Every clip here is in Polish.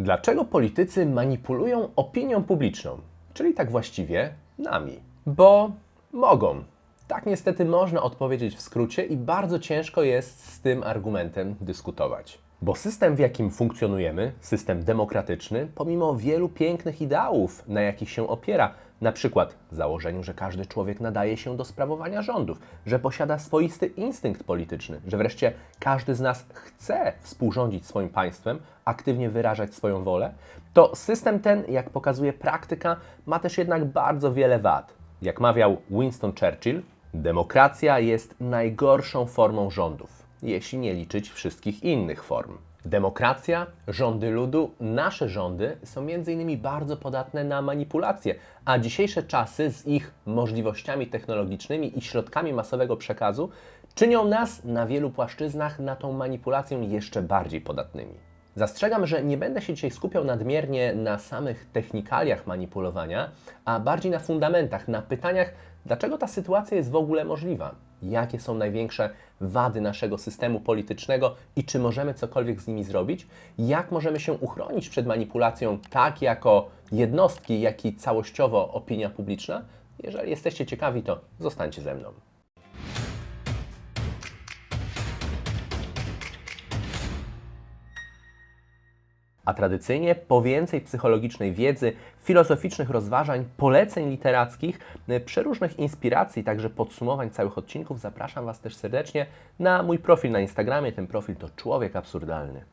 Dlaczego politycy manipulują opinią publiczną, czyli tak właściwie nami? Bo mogą. Tak niestety można odpowiedzieć w skrócie i bardzo ciężko jest z tym argumentem dyskutować. Bo system, w jakim funkcjonujemy, system demokratyczny, pomimo wielu pięknych ideałów, na jakich się opiera, na przykład w założeniu, że każdy człowiek nadaje się do sprawowania rządów, że posiada swoisty instynkt polityczny, że wreszcie każdy z nas chce współrządzić swoim państwem, aktywnie wyrażać swoją wolę, to system ten, jak pokazuje praktyka, ma też jednak bardzo wiele wad. Jak mawiał Winston Churchill, demokracja jest najgorszą formą rządów, jeśli nie liczyć wszystkich innych form. Demokracja, rządy ludu, nasze rządy są m.in. bardzo podatne na manipulacje, a dzisiejsze czasy z ich możliwościami technologicznymi i środkami masowego przekazu czynią nas na wielu płaszczyznach na tą manipulację jeszcze bardziej podatnymi. Zastrzegam, że nie będę się dzisiaj skupiał nadmiernie na samych technikaliach manipulowania, a bardziej na fundamentach, na pytaniach, dlaczego ta sytuacja jest w ogóle możliwa, jakie są największe wady naszego systemu politycznego i czy możemy cokolwiek z nimi zrobić, jak możemy się uchronić przed manipulacją tak jako jednostki, jak i całościowo opinia publiczna. Jeżeli jesteście ciekawi, to zostańcie ze mną. A tradycyjnie po więcej psychologicznej wiedzy, filozoficznych rozważań, poleceń literackich, y, przeróżnych inspiracji, także podsumowań całych odcinków, zapraszam Was też serdecznie na mój profil na Instagramie. Ten profil to Człowiek Absurdalny.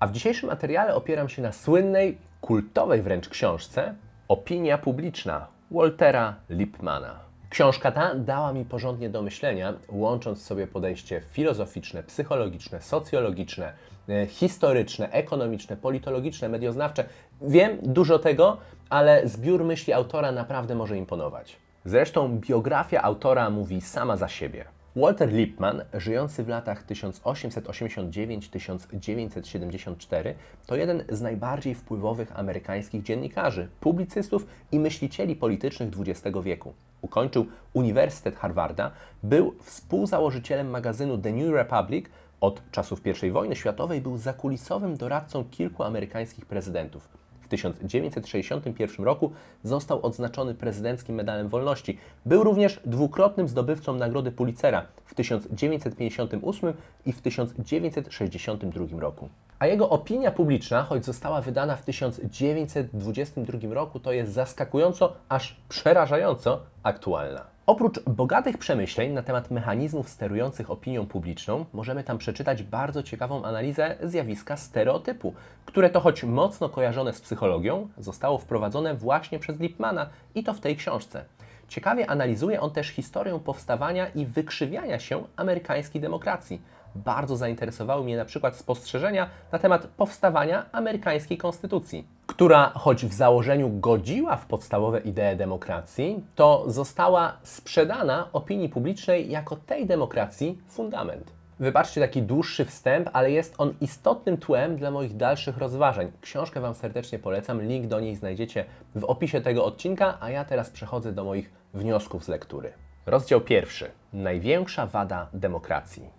A w dzisiejszym materiale opieram się na słynnej, kultowej wręcz książce Opinia publiczna Waltera Lippmana. Książka ta dała mi porządnie do myślenia, łącząc sobie podejście filozoficzne, psychologiczne, socjologiczne, e, historyczne, ekonomiczne, politologiczne, medioznawcze. Wiem dużo tego, ale zbiór myśli autora naprawdę może imponować. Zresztą biografia autora mówi sama za siebie. Walter Lippmann, żyjący w latach 1889-1974, to jeden z najbardziej wpływowych amerykańskich dziennikarzy, publicystów i myślicieli politycznych XX wieku. Ukończył Uniwersytet Harvarda, był współzałożycielem magazynu The New Republic, od czasów I wojny światowej był zakulisowym doradcą kilku amerykańskich prezydentów. W 1961 roku został odznaczony prezydenckim Medalem Wolności. Był również dwukrotnym zdobywcą Nagrody Pulitzera w 1958 i w 1962 roku. A jego opinia publiczna, choć została wydana w 1922 roku, to jest zaskakująco, aż przerażająco aktualna. Oprócz bogatych przemyśleń na temat mechanizmów sterujących opinią publiczną, możemy tam przeczytać bardzo ciekawą analizę zjawiska stereotypu, które to choć mocno kojarzone z psychologią, zostało wprowadzone właśnie przez Lippmana i to w tej książce. Ciekawie analizuje on też historię powstawania i wykrzywiania się amerykańskiej demokracji. Bardzo zainteresowały mnie na przykład spostrzeżenia na temat powstawania amerykańskiej konstytucji, która choć w założeniu godziła w podstawowe idee demokracji, to została sprzedana opinii publicznej jako tej demokracji fundament. Wybaczcie taki dłuższy wstęp, ale jest on istotnym tłem dla moich dalszych rozważań. Książkę Wam serdecznie polecam, link do niej znajdziecie w opisie tego odcinka, a ja teraz przechodzę do moich wniosków z lektury. Rozdział pierwszy. Największa wada demokracji.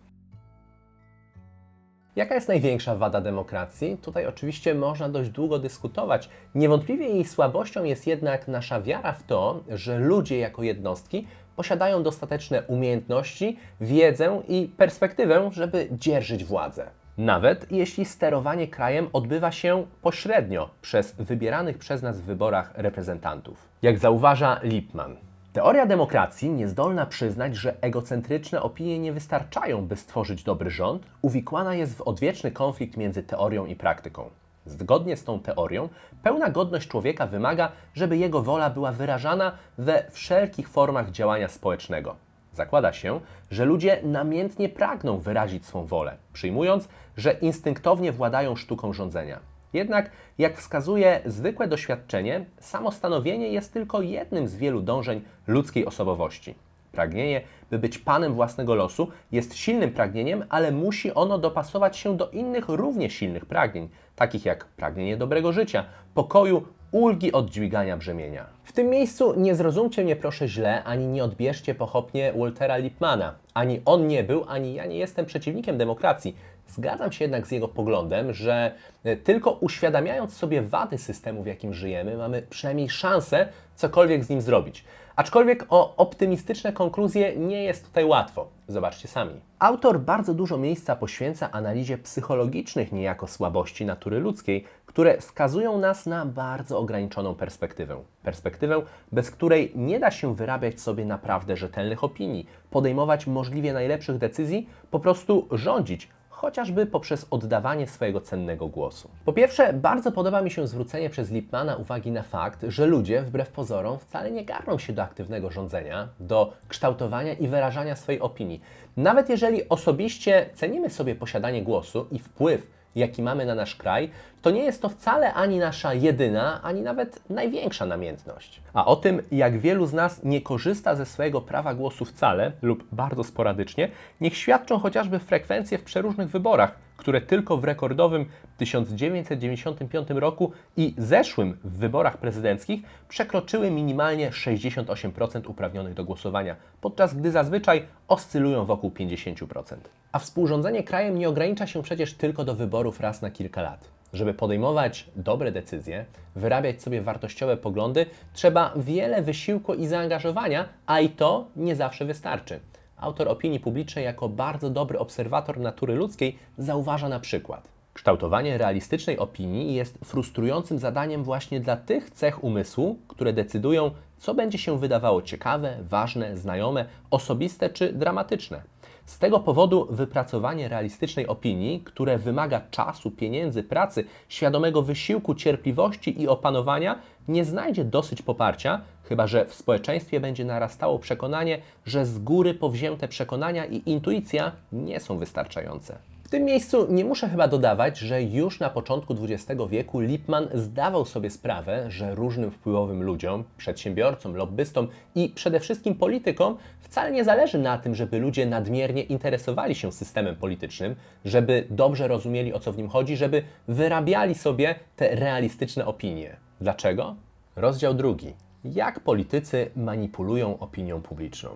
Jaka jest największa wada demokracji? Tutaj oczywiście można dość długo dyskutować. Niewątpliwie jej słabością jest jednak nasza wiara w to, że ludzie jako jednostki posiadają dostateczne umiejętności, wiedzę i perspektywę, żeby dzierżyć władzę. Nawet jeśli sterowanie krajem odbywa się pośrednio przez wybieranych przez nas w wyborach reprezentantów. Jak zauważa Lippmann, Teoria demokracji, niezdolna przyznać, że egocentryczne opinie nie wystarczają, by stworzyć dobry rząd, uwikłana jest w odwieczny konflikt między teorią i praktyką. Zgodnie z tą teorią, pełna godność człowieka wymaga, żeby jego wola była wyrażana we wszelkich formach działania społecznego. Zakłada się, że ludzie namiętnie pragną wyrazić swą wolę, przyjmując, że instynktownie władają sztuką rządzenia. Jednak, jak wskazuje zwykłe doświadczenie, samostanowienie jest tylko jednym z wielu dążeń ludzkiej osobowości. Pragnienie, by być panem własnego losu, jest silnym pragnieniem, ale musi ono dopasować się do innych równie silnych pragnień, takich jak pragnienie dobrego życia, pokoju, ulgi od dźwigania brzemienia. W tym miejscu nie zrozumcie mnie proszę źle, ani nie odbierzcie pochopnie Waltera Lippmana. Ani on nie był, ani ja nie jestem przeciwnikiem demokracji. Zgadzam się jednak z jego poglądem, że e, tylko uświadamiając sobie wady systemu, w jakim żyjemy, mamy przynajmniej szansę cokolwiek z nim zrobić. Aczkolwiek o optymistyczne konkluzje nie jest tutaj łatwo. Zobaczcie sami. Autor bardzo dużo miejsca poświęca analizie psychologicznych niejako słabości natury ludzkiej, które skazują nas na bardzo ograniczoną perspektywę. Perspektywę, bez której nie da się wyrabiać sobie naprawdę rzetelnych opinii, podejmować możliwie najlepszych decyzji, po prostu rządzić, chociażby poprzez oddawanie swojego cennego głosu. Po pierwsze, bardzo podoba mi się zwrócenie przez Lipmana uwagi na fakt, że ludzie, wbrew pozorom, wcale nie garną się do aktywnego rządzenia, do kształtowania i wyrażania swojej opinii. Nawet jeżeli osobiście cenimy sobie posiadanie głosu i wpływ, jaki mamy na nasz kraj, to nie jest to wcale ani nasza jedyna, ani nawet największa namiętność. A o tym, jak wielu z nas nie korzysta ze swojego prawa głosu wcale lub bardzo sporadycznie, niech świadczą chociażby frekwencje w przeróżnych wyborach, które tylko w rekordowym 1995 roku i zeszłym w wyborach prezydenckich przekroczyły minimalnie 68% uprawnionych do głosowania, podczas gdy zazwyczaj oscylują wokół 50%. A współrządzenie krajem nie ogranicza się przecież tylko do wyborów raz na kilka lat. Żeby podejmować dobre decyzje, wyrabiać sobie wartościowe poglądy, trzeba wiele wysiłku i zaangażowania, a i to nie zawsze wystarczy. Autor opinii publicznej, jako bardzo dobry obserwator natury ludzkiej, zauważa na przykład. Kształtowanie realistycznej opinii jest frustrującym zadaniem właśnie dla tych cech umysłu, które decydują, co będzie się wydawało ciekawe, ważne, znajome, osobiste czy dramatyczne. Z tego powodu wypracowanie realistycznej opinii, które wymaga czasu, pieniędzy, pracy, świadomego wysiłku, cierpliwości i opanowania, nie znajdzie dosyć poparcia, chyba że w społeczeństwie będzie narastało przekonanie, że z góry powzięte przekonania i intuicja nie są wystarczające. W tym miejscu nie muszę chyba dodawać, że już na początku XX wieku Lippmann zdawał sobie sprawę, że różnym wpływowym ludziom, przedsiębiorcom, lobbystom i przede wszystkim politykom wcale nie zależy na tym, żeby ludzie nadmiernie interesowali się systemem politycznym, żeby dobrze rozumieli o co w nim chodzi, żeby wyrabiali sobie te realistyczne opinie. Dlaczego? Rozdział drugi. Jak politycy manipulują opinią publiczną?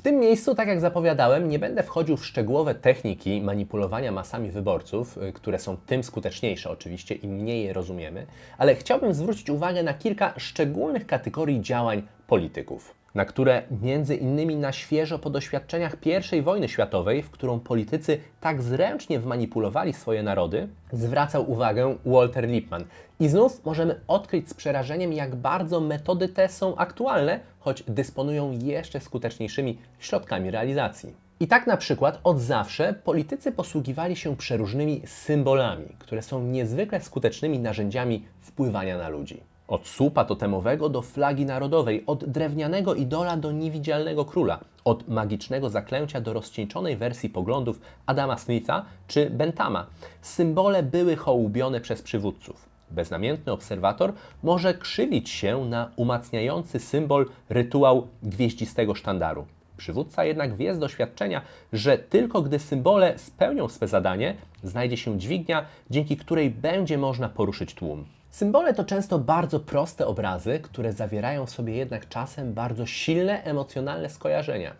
W tym miejscu, tak jak zapowiadałem, nie będę wchodził w szczegółowe techniki manipulowania masami wyborców, y, które są tym skuteczniejsze oczywiście, im mniej je rozumiemy, ale chciałbym zwrócić uwagę na kilka szczególnych kategorii działań polityków, na które między innymi na świeżo po doświadczeniach I wojny światowej, w którą politycy tak zręcznie wmanipulowali swoje narody, zwracał uwagę Walter Lippmann. I znów możemy odkryć z przerażeniem, jak bardzo metody te są aktualne, choć dysponują jeszcze skuteczniejszymi środkami realizacji. I tak na przykład od zawsze politycy posługiwali się przeróżnymi symbolami, które są niezwykle skutecznymi narzędziami wpływania na ludzi. Od słupa totemowego do flagi narodowej, od drewnianego idola do niewidzialnego króla, od magicznego zaklęcia do rozcieńczonej wersji poglądów Adama Smitha czy Bentama. Symbole były hołubione przez przywódców. Beznamiętny obserwator może krzywić się na umacniający symbol rytuał gwieździstego sztandaru. Przywódca jednak wie z doświadczenia, że tylko gdy symbole spełnią swe zadanie, znajdzie się dźwignia, dzięki której będzie można poruszyć tłum. Symbole to często bardzo proste obrazy, które zawierają w sobie jednak czasem bardzo silne emocjonalne skojarzenia.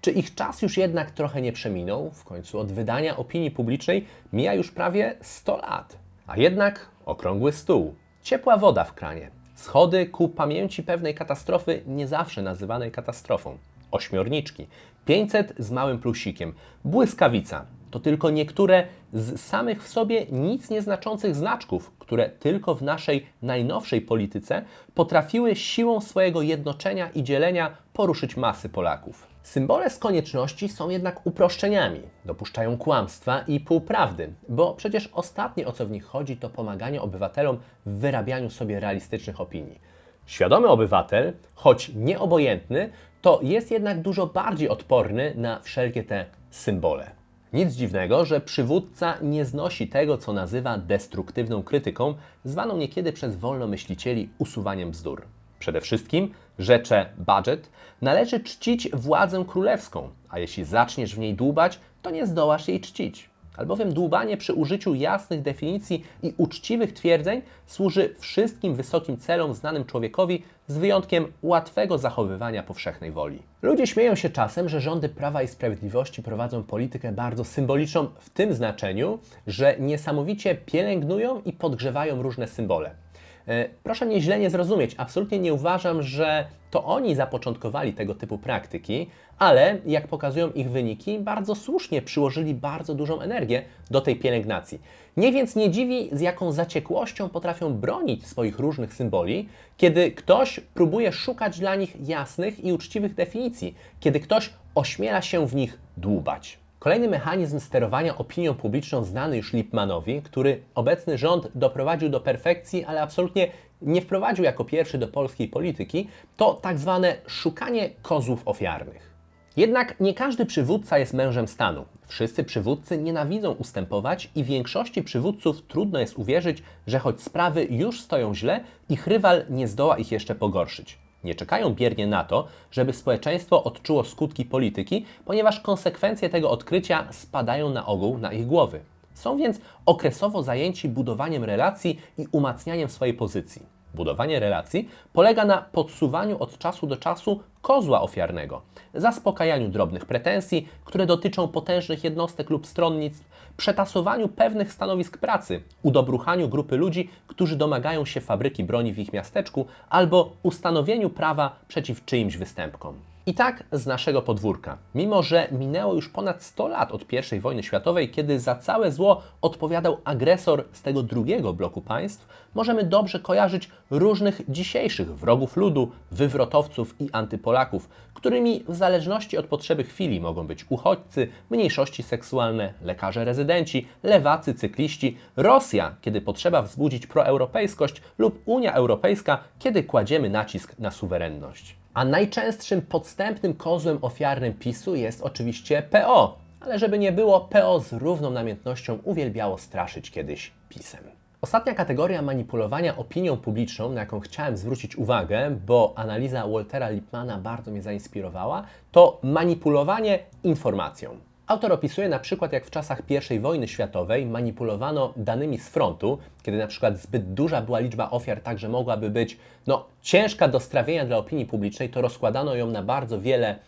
Czy ich czas już jednak trochę nie przeminął? W końcu od wydania opinii publicznej mija już prawie 100 lat. A jednak okrągły stół, ciepła woda w kranie, schody ku pamięci pewnej katastrofy, nie zawsze nazywanej katastrofą, ośmiorniczki, 500 z małym plusikiem, błyskawica. To tylko niektóre z samych w sobie nic nieznaczących znaczków, które tylko w naszej najnowszej polityce potrafiły siłą swojego jednoczenia i dzielenia poruszyć masy Polaków. Symbole z konieczności są jednak uproszczeniami, dopuszczają kłamstwa i półprawdy, bo przecież ostatnie o co w nich chodzi to pomaganie obywatelom w wyrabianiu sobie realistycznych opinii. Świadomy obywatel, choć nieobojętny, to jest jednak dużo bardziej odporny na wszelkie te symbole. Nic dziwnego, że przywódca nie znosi tego, co nazywa destruktywną krytyką, zwaną niekiedy przez wolnomyślicieli usuwaniem bzdur. Przede wszystkim, rzecze budget, należy czcić władzę królewską, a jeśli zaczniesz w niej dłubać, to nie zdołasz jej czcić. albowiem dłubanie przy użyciu jasnych definicji i uczciwych twierdzeń służy wszystkim wysokim celom znanym człowiekowi, z wyjątkiem łatwego zachowywania powszechnej woli. Ludzie śmieją się czasem, że rządy Prawa i Sprawiedliwości prowadzą politykę bardzo symboliczną w tym znaczeniu, że niesamowicie pielęgnują i podgrzewają różne symbole. E, Proszę mnie źle nie zrozumieć. Absolutnie nie uważam, że to oni zapoczątkowali tego typu praktyki, ale jak pokazują ich wyniki, bardzo słusznie przyłożyli bardzo dużą energię do tej pielęgnacji. Nie więc nie dziwi, z jaką zaciekłością potrafią bronić swoich różnych symboli, kiedy ktoś próbuje szukać dla nich jasnych i uczciwych definicji, kiedy ktoś ośmiela się w nich dłubać. Kolejny mechanizm sterowania opinią publiczną znany już Lipmanowi, który obecny rząd doprowadził do perfekcji, ale absolutnie nie wprowadził jako pierwszy do polskiej polityki, to tak zwane szukanie kozłów ofiarnych. Jednak nie każdy przywódca jest mężem stanu. Wszyscy przywódcy nienawidzą ustępować i większości przywódców trudno jest uwierzyć, że choć sprawy już stoją źle, ich rywal nie zdoła ich jeszcze pogorszyć. Nie czekają biernie na to, żeby społeczeństwo odczuło skutki polityki, ponieważ konsekwencje tego odkrycia spadają na ogół na ich głowy. Są więc okresowo zajęci budowaniem relacji i umacnianiem swojej pozycji. Budowanie relacji polega na podsuwaniu od czasu do czasu kozła ofiarnego, zaspokajaniu drobnych pretensji, które dotyczą potężnych jednostek lub stronnictw, przetasowaniu pewnych stanowisk pracy, udobruchaniu grupy ludzi, którzy domagają się fabryki broni w ich miasteczku, albo ustanowieniu prawa przeciw czyimś występkom. I tak z naszego podwórka. Mimo, że minęło już ponad 100 lat od I wojny światowej, kiedy za całe zło odpowiadał agresor z tego drugiego bloku państw, możemy dobrze kojarzyć różnych dzisiejszych wrogów ludu, wywrotowców i antypolaków, którymi w zależności od potrzeby chwili mogą być uchodźcy, mniejszości seksualne, lekarze rezydenci, lewacy, cykliści, Rosja, kiedy potrzeba wzbudzić proeuropejskość lub Unia Europejska, kiedy kładziemy nacisk na suwerenność. A najczęstszym podstępnym kozłem ofiarnym PiSu jest oczywiście PO. Ale żeby nie było, PO z równą namiętnością uwielbiało straszyć kiedyś PiSem. Ostatnia kategoria manipulowania opinią publiczną, na jaką chciałem zwrócić uwagę, bo analiza Waltera Lippmana bardzo mnie zainspirowała, to manipulowanie informacją. Autor opisuje na przykład, jak w czasach I wojny światowej manipulowano danymi z frontu, kiedy na przykład zbyt duża była liczba ofiar, tak że mogłaby być no, ciężka do strawienia dla opinii publicznej, to rozkładano ją na bardzo wiele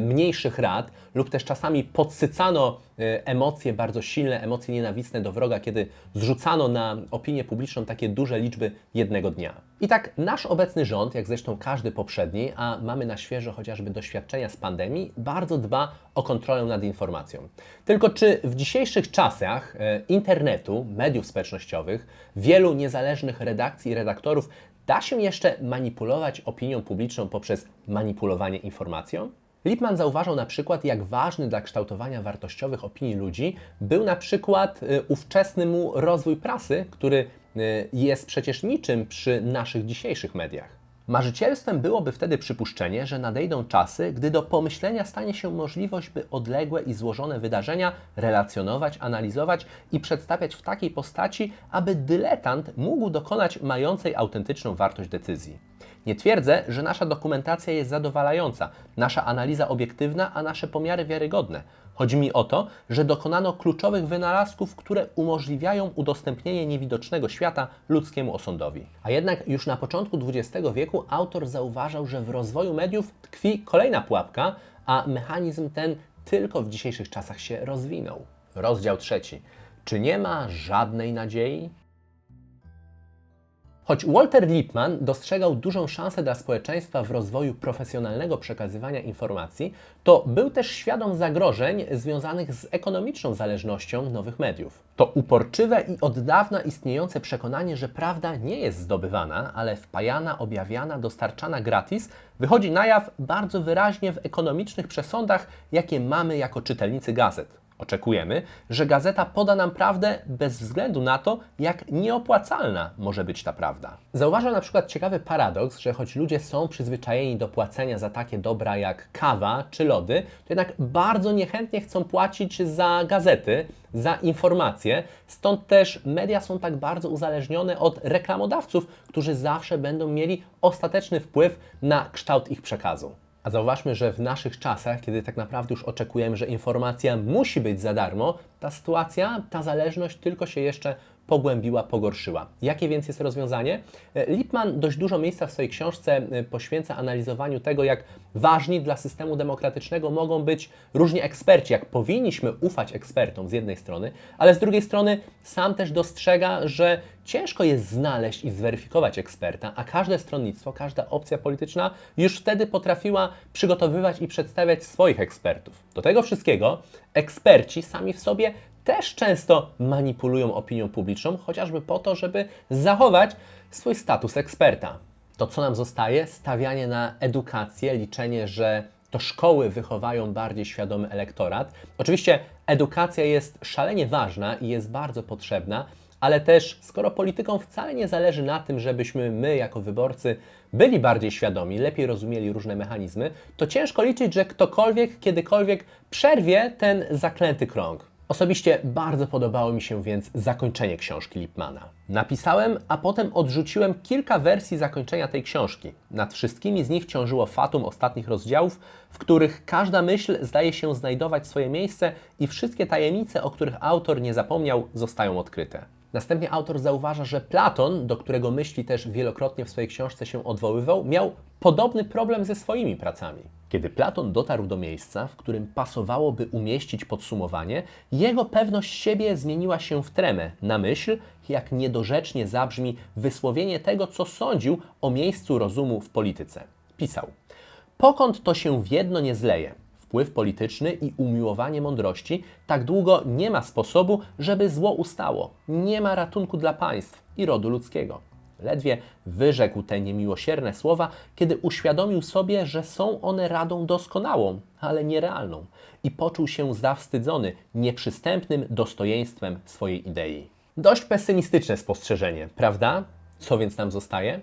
mniejszych rad, lub też czasami podsycano e, emocje bardzo silne, emocje nienawistne do wroga, kiedy zrzucano na opinię publiczną takie duże liczby jednego dnia. I tak nasz obecny rząd, jak zresztą każdy poprzedni, a mamy na świeżo chociażby doświadczenia z pandemii, bardzo dba o kontrolę nad informacją. Tylko czy w dzisiejszych czasach e, internetu, mediów społecznościowych, wielu niezależnych redakcji i redaktorów da się jeszcze manipulować opinią publiczną poprzez manipulowanie informacją? Lippmann zauważał na przykład, jak ważny dla kształtowania wartościowych opinii ludzi był na przykład y, ówczesny mu rozwój prasy, który y, jest przecież niczym przy naszych dzisiejszych mediach. Marzycielstwem byłoby wtedy przypuszczenie, że nadejdą czasy, gdy do pomyślenia stanie się możliwość, by odległe i złożone wydarzenia relacjonować, analizować i przedstawiać w takiej postaci, aby dyletant mógł dokonać mającej autentyczną wartość decyzji. Nie twierdzę, że nasza dokumentacja jest zadowalająca, nasza analiza obiektywna, a nasze pomiary wiarygodne. Chodzi mi o to, że dokonano kluczowych wynalazków, które umożliwiają udostępnienie niewidocznego świata ludzkiemu osądowi. A jednak już na początku XX wieku autor zauważał, że w rozwoju mediów tkwi kolejna pułapka, a mechanizm ten tylko w dzisiejszych czasach się rozwinął. Rozdział trzeci. Czy nie ma żadnej nadziei? Choć Walter Lippmann dostrzegał dużą szansę dla społeczeństwa w rozwoju profesjonalnego przekazywania informacji, to był też świadom zagrożeń związanych z ekonomiczną zależnością nowych mediów. To uporczywe i od dawna istniejące przekonanie, że prawda nie jest zdobywana, ale wpajana, objawiana, dostarczana gratis, wychodzi na jaw bardzo wyraźnie w ekonomicznych przesądach, jakie mamy jako czytelnicy gazet. Oczekujemy, że gazeta poda nam prawdę bez względu na to, jak nieopłacalna może być ta prawda. Zauważam na przykład ciekawy paradoks, że choć ludzie są przyzwyczajeni do płacenia za takie dobra jak kawa czy lody, to jednak bardzo niechętnie chcą płacić za gazety, za informacje. Stąd też media są tak bardzo uzależnione od reklamodawców, którzy zawsze będą mieli ostateczny wpływ na kształt ich przekazu. A zauważmy, że w naszych czasach, kiedy tak naprawdę już oczekujemy, że informacja musi być za darmo, ta sytuacja, ta zależność tylko się jeszcze pogłębiła, pogorszyła. Jakie więc jest rozwiązanie? E, Lipman dość dużo miejsca w swojej książce e, poświęca analizowaniu tego, jak ważni dla systemu demokratycznego mogą być różni eksperci, jak powinniśmy ufać ekspertom z jednej strony, ale z drugiej strony sam też dostrzega, że ciężko jest znaleźć i zweryfikować eksperta, a każde stronnictwo, każda opcja polityczna już wtedy potrafiła przygotowywać i przedstawiać swoich ekspertów. Do tego wszystkiego eksperci sami w sobie też często manipulują opinią publiczną, chociażby po to, żeby zachować swój status eksperta. To, co nam zostaje, stawianie na edukację, liczenie, że to szkoły wychowają bardziej świadomy elektorat. Oczywiście edukacja jest szalenie ważna i jest bardzo potrzebna, ale też skoro politykom wcale nie zależy na tym, żebyśmy my jako wyborcy byli bardziej świadomi, lepiej rozumieli różne mechanizmy, to ciężko liczyć, że ktokolwiek kiedykolwiek przerwie ten zaklęty krąg. Osobiście bardzo podobało mi się więc zakończenie książki Lipmana. Napisałem, a potem odrzuciłem kilka wersji zakończenia tej książki. Nad wszystkimi z nich ciążyło fatum ostatnich rozdziałów, w których każda myśl zdaje się znajdować swoje miejsce i wszystkie tajemnice, o których autor nie zapomniał, zostają odkryte. Następnie autor zauważa, że Platon, do którego myśli też wielokrotnie w swojej książce się odwoływał, miał podobny problem ze swoimi pracami. Kiedy Platon dotarł do miejsca, w którym pasowałoby umieścić podsumowanie, jego pewność siebie zmieniła się w tremę na myśl, jak niedorzecznie zabrzmi wysłowienie tego, co sądził o miejscu rozumu w polityce. Pisał: Pokąd to się w jedno nie zleje, wpływ polityczny i umiłowanie mądrości, tak długo nie ma sposobu, żeby zło ustało. Nie ma ratunku dla państw i rodu ludzkiego. Ledwie wyrzekł te niemiłosierne słowa, kiedy uświadomił sobie, że są one radą doskonałą, ale nierealną i poczuł się zawstydzony nieprzystępnym dostojeństwem swojej idei. Dość pesymistyczne spostrzeżenie, prawda? Co więc nam zostaje?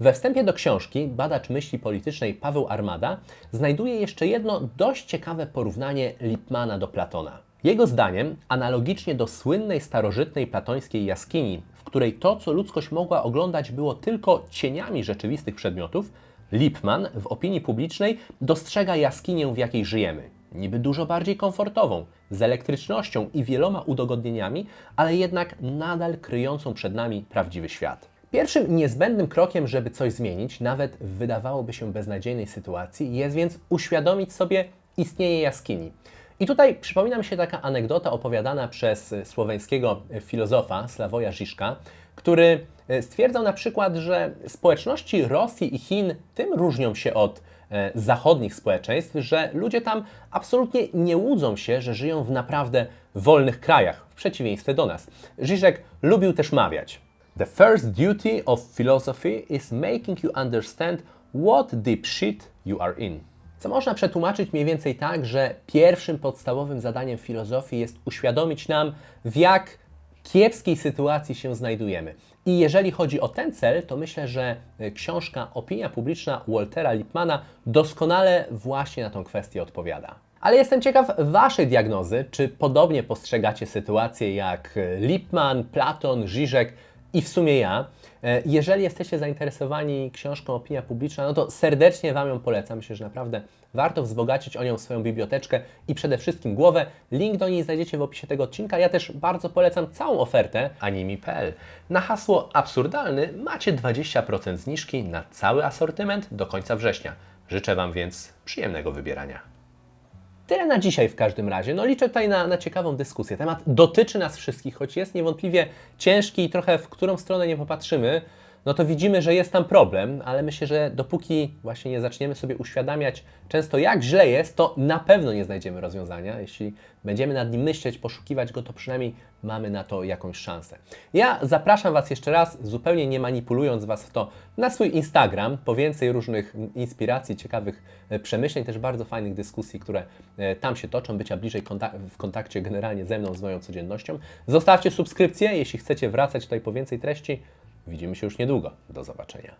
We wstępie do książki badacz myśli politycznej Paweł Armada znajduje jeszcze jedno dość ciekawe porównanie Lipmana do Platona. Jego zdaniem, analogicznie do słynnej starożytnej platońskiej jaskini, której to, co ludzkość mogła oglądać, było tylko cieniami rzeczywistych przedmiotów, Lipman w opinii publicznej dostrzega jaskinię, w jakiej żyjemy. Niby dużo bardziej komfortową, z elektrycznością i wieloma udogodnieniami, ale jednak nadal kryjącą przed nami prawdziwy świat. Pierwszym niezbędnym krokiem, żeby coś zmienić, nawet w wydawałoby się beznadziejnej sytuacji, jest więc uświadomić sobie istnienie jaskini. I tutaj przypomina mi się taka anegdota opowiadana przez słoweńskiego filozofa Sławoja Žižka, który stwierdzał na przykład, że społeczności Rosji i Chin tym różnią się od e, zachodnich społeczeństw, że ludzie tam absolutnie nie łudzą się, że żyją w naprawdę wolnych krajach, w przeciwieństwie do nas. Žižek lubił też mawiać. The first duty of philosophy is making you understand what deep shit you are in. Co można przetłumaczyć mniej więcej tak, że pierwszym podstawowym zadaniem filozofii jest uświadomić nam, w jak kiepskiej sytuacji się znajdujemy. I jeżeli chodzi o ten cel, to myślę, że książka Opinia publiczna Waltera Lipmana doskonale właśnie na tą kwestię odpowiada. Ale jestem ciekaw Waszej diagnozy, czy podobnie postrzegacie sytuację jak Lipman, Platon, Žižek i w sumie ja. E, Jeżeli jesteście zainteresowani książką Opinia Publiczna, no to serdecznie Wam ją polecam. Myślę, że naprawdę warto wzbogacić o nią swoją biblioteczkę i przede wszystkim głowę. Link do niej znajdziecie w opisie tego odcinka. Ja też bardzo polecam całą ofertę animi.pl. Na hasło absurdalny macie 20% zniżki na cały asortyment do końca września. Życzę Wam więc przyjemnego wybierania. Tyle na dzisiaj w każdym razie. No liczę tutaj na, na ciekawą dyskusję. Temat dotyczy nas wszystkich, choć jest niewątpliwie ciężki i trochę w którą stronę nie popatrzymy, no to widzimy, że jest tam problem, ale myślę, że dopóki właśnie nie zaczniemy sobie uświadamiać często jak źle jest, to na pewno nie znajdziemy rozwiązania. Jeśli będziemy nad nim myśleć, poszukiwać go, to przynajmniej mamy na to jakąś szansę. Ja zapraszam Was jeszcze raz, zupełnie nie manipulując Was w to, na swój Instagram, po więcej różnych inspiracji, ciekawych e, przemyśleń, też bardzo fajnych dyskusji, które e, tam się toczą, bycia bliżej kontak w kontakcie generalnie ze mną, z moją codziennością. Zostawcie subskrypcję, jeśli chcecie wracać tutaj po więcej treści. Widzimy się już niedługo. Do zobaczenia.